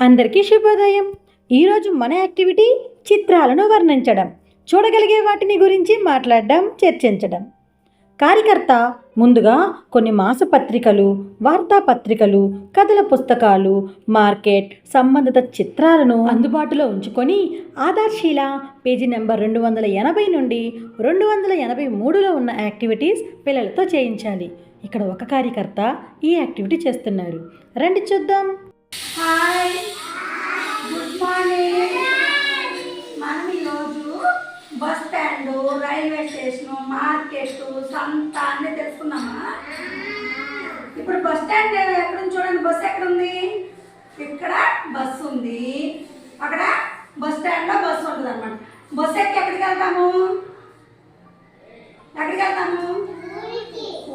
అందరికీ శుభోదయం. ఈరోజు మన యాక్టివిటీ చిత్రాలను వర్ణించడం. చూడగలిగే వాటిని గురించి మాట్లాడడం చర్చించడం. కార్యకర్త ముందుగా కొన్ని మాసపత్రికలు వార్తాపత్రికలు కథల పుస్తకాలు మార్కెట్ సంబంధిత చిత్రాలను అందుబాటులో ఉంచుకొని ఆధార్శీల పేజీ నెంబర్ రెండు వందల ఎనభై నుండి రెండు వందల ఎనభై మూడులో ఉన్న యాక్టివిటీస్ పిల్లలతో చేయించాలి. ఇక్కడ ఒక కార్యకర్త ఈ యాక్టివిటీ చేస్తున్నారు. రండి చూద్దాం. హాయ్. Good morning. మనం ఈరోజు bus stand railway station market సంత అన్నీ తెలుసుకున్నామా ఇప్పుడు బస్ స్టాండ్ ఎక్కడ చూడండి. బస్ ఎక్కడ ఉంది ఇక్కడ బస్సు ఉంది. అక్కడ బస్ స్టాండ్లో బస్సు ఉంటుంది అనమాట బస్ ఎక్కి ఎక్కడికి వెళ్తాము? ఎక్కడికి వెళ్తాము?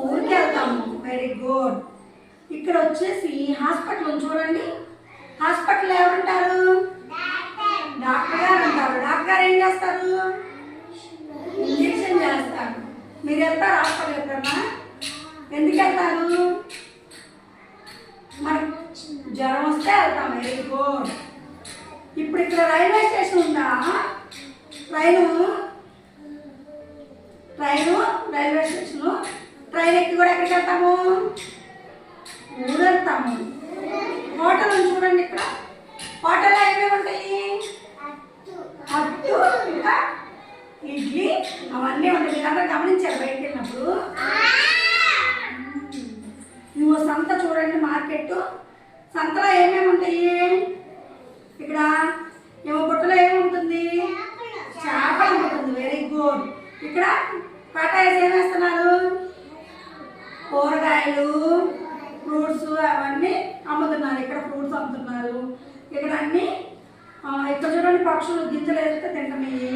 ఊరికి వెళ్తాము. వెరీ గుడ్ ఇక్కడ వచ్చేసి హాస్పిటల్ ఉంది చూడండి. హాస్పిటల్ ఎవరుంటారు? డాక్టర్ గారు ఉంటారు డాక్టర్ గారు ఏం చేస్తారు? ఇంజక్షన్ చేస్తారు. మీరు వెళ్తారు హాస్పిటల్ ఎప్పుడన్నా? ఎందుకు వెళ్తారు? మరి జ్వరం వస్తే వెళ్తాం. Very good. ఇప్పుడు ఇక్కడ రైల్వే స్టేషన్ ఉందా? Train? Train? Railway station? Train ఎక్కి కూడా ఎక్కడికి వెళ్తాము? ఊరెళ్తాము. హోటల్ ఉంది చూడండి. ఇడ్లీ అవన్నీ ఉంటాయి మీరు అందరూ గమనించారు బయటికి వెళ్ళినప్పుడు? నువ్వు సంత చూడండి మార్కెట్ సంతలో ఏమేమి ఉంటాయి? ఇక్కడ ఏమో బుట్టలో ఏముంటుంది చేపలు ఉంటుంది. వెరీ గుడ్ ఇక్కడ పటాయిస్ ఏం వేస్తున్నారు? కూరగాయలు ఫ్రూట్స్ అవన్నీ అమ్ముతున్నారు. ఇక్కడ ఫ్రూట్స్ అమ్ముతున్నారు. ఇక్కడ అన్ని పక్షులు గింజలు వేస్తే తింటున్నాయి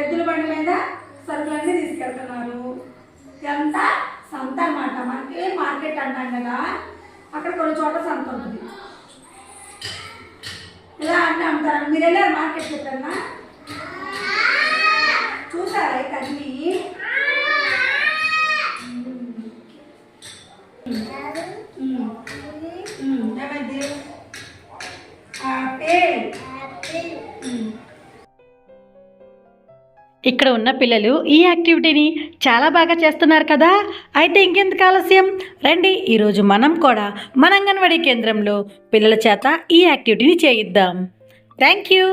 ఎద్దుల బండి మీద సరుకులన్నీ తీసుకెళ్తున్నారు. ఇదంతా సంత అన్నమాట. మనకి మార్కెట్ అంటాం కదా. అక్కడ కొన్ని చోట్ల సంత ఉంటుంది. ఇలా అన్నీ అమ్ముతారు. మీరు వెళ్ళారు మార్కెట్కి ఎప్పుడన్నా? చూసారా అయితే అన్నీ? ఏమైంది? ఆపిల్ ఇక్కడ ఉన్న పిల్లలు ఈ యాక్టివిటీని చాలా బాగా చేస్తున్నారు కదా. అయితే ఇంకెందుకు ఆలస్యం? రండి ఈరోజు మనం కూడా మన అంగన్వాడీ కేంద్రంలో పిల్లల చేత ఈ యాక్టివిటీని చేయిద్దాం. Thank you.